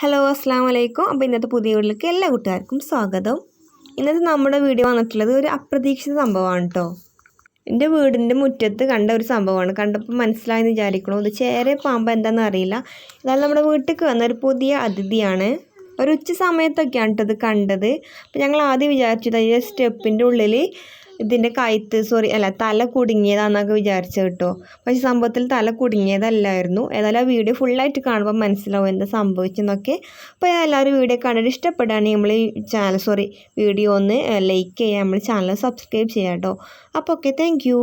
Hello അസ്സാം വലൈക്കും അപ്പോൾ ഇന്നത്തെ പുതിയ വീട്ടിലേക്ക് എല്ലാ കൂട്ടുകാർക്കും സ്വാഗതം. ഇന്നത്തെ നമ്മുടെ വീഡിയോ വന്നിട്ടുള്ളത് ഒരു അപ്രതീക്ഷിത സംഭവമാണ് കേട്ടോ എന്റെ വീടിന്റെ മുറ്റത്ത് കണ്ട ഒരു സംഭവമാണ്. കണ്ടപ്പോൾ മനസ്സിലായെന്ന് വിചാരിക്കണോ ഇത് ചേരെ പാമ്പ് എന്താണെന്ന് അറിയില്ല. എന്നാലും നമ്മുടെ വീട്ടിലേക്ക് വന്ന ഒരു പുതിയ അതിഥിയാണ്. ഒരു ഉച്ച സമയത്തൊക്കെയാണ് കേട്ടോ ഇത് കണ്ടത്. അപ്പോൾ ഞങ്ങൾ ആദ്യം വിചാരിച്ചത് ഈ സ്റ്റെപ്പിന്റെ ഉള്ളിൽ ഇതിന്റെ കഴുത്ത് സോറി അല്ല തല കുടുങ്ങിയതാണെന്നൊക്കെ വിചാരിച്ചു കേട്ടോ. പക്ഷെ സംഭവത്തിൽ തല കുടുങ്ങിയതല്ലായിരുന്നു. ഏതായാലും ആ വീഡിയോ ഫുള്ളായിട്ട് കാണുമ്പോൾ മനസ്സിലാവും എന്താ സംഭവിച്ചെന്നൊക്കെ. അപ്പോൾ എല്ലാവരും വീഡിയോ കണ്ടിട്ട് ഇഷ്ടപ്പെടുകയാണെങ്കിൽ നമ്മൾ ഈ ചാനൽ സോറി വീഡിയോ ഒന്ന് ലൈക്ക് ചെയ്യുക. നമ്മൾ ചാനൽ സബ്സ്ക്രൈബ് ചെയ്യാം കേട്ടോ. അപ്പോൾ ഓക്കെ താങ്ക് യു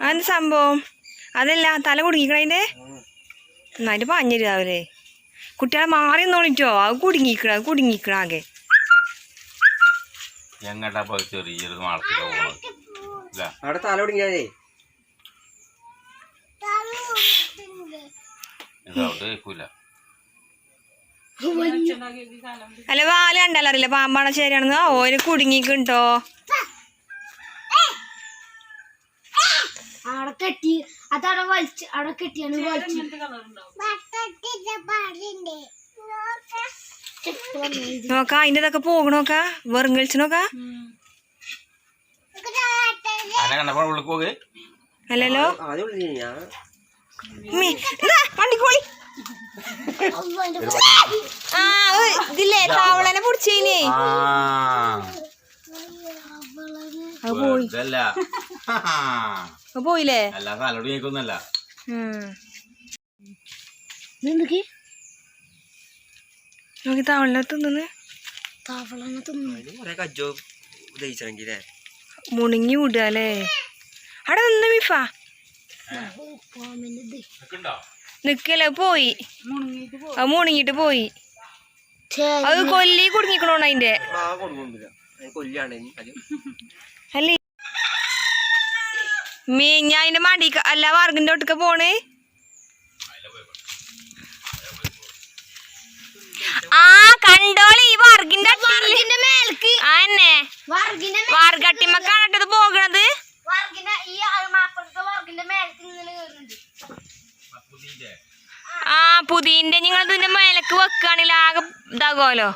അതെന്താ സംഭവം? അതല്ല തല കുടുങ്ങിക്കണതിന്റെ നന്നായിട്ട് പാഞ്ഞു രാവിലെ. കുട്ടികളെ മാറി നോളിറ്റോ അത് കുടുങ്ങിക്കണ അത് കുടുങ്ങിക്കണ ആകെ. എങ്ങട്ടാ പോയി ചെറിയൊരു മാളത്തിലോ പോണത് ഇല്ല അവിടെ തല ഒടുങ്ങിയാലേ ഇത് അവിടെ കേൾക്കൂല അല്ല വാല കണ്ടല്ലോ അറിയില്ല. പാമ്പാണോ ശരിയാണെന്ന്? ഓര് കുടുങ്ങിക്കുണ്ടോ? അവിടെ കെട്ടി അതവിടെ വലിച്ച് അവിടെ കെട്ടിയാണ് വലിച്ചു. നോക്ക. അതിന്റെ ഇതൊക്കെ പോകണോക്ക വെറും കളിച്ച് നോക്ക. അല്ലല്ലോ. വണ്ടിക്കോളി ആ ഇതില്ലേ താവളനെ പൊടിച്ചേനെ. അത് പോയി. ഇതല്ല അത് പോയില്ലേ? അല്ല തലോട് കേൾക്കൊന്നല്ല ഉം. എന്തൊക്കെ നോക്കി തവളനെ തിന്നു മുണുങ്ങി വിടുക അല്ലേ? അവിടെ നിന്ന് മിഫ. നിക്കല്ലേ പോയി. അത് മുണുങ്ങിട്ട് പോയി. അത് കൊല്ലി കുടുങ്ങിക്കണോ അതിന്റെ ആ മീ ഞാൻ അല്ലേ? അതിന്റെ മടി അല്ല വർഗിന്റെ ഒട്ടുക്ക പോണ്. ആ പുതിന്റെ നിങ്ങൾ പിന്നെ മേലക്ക് വെക്കുകയാണെങ്കിൽ ആകെ ഇതാകുമല്ലോ.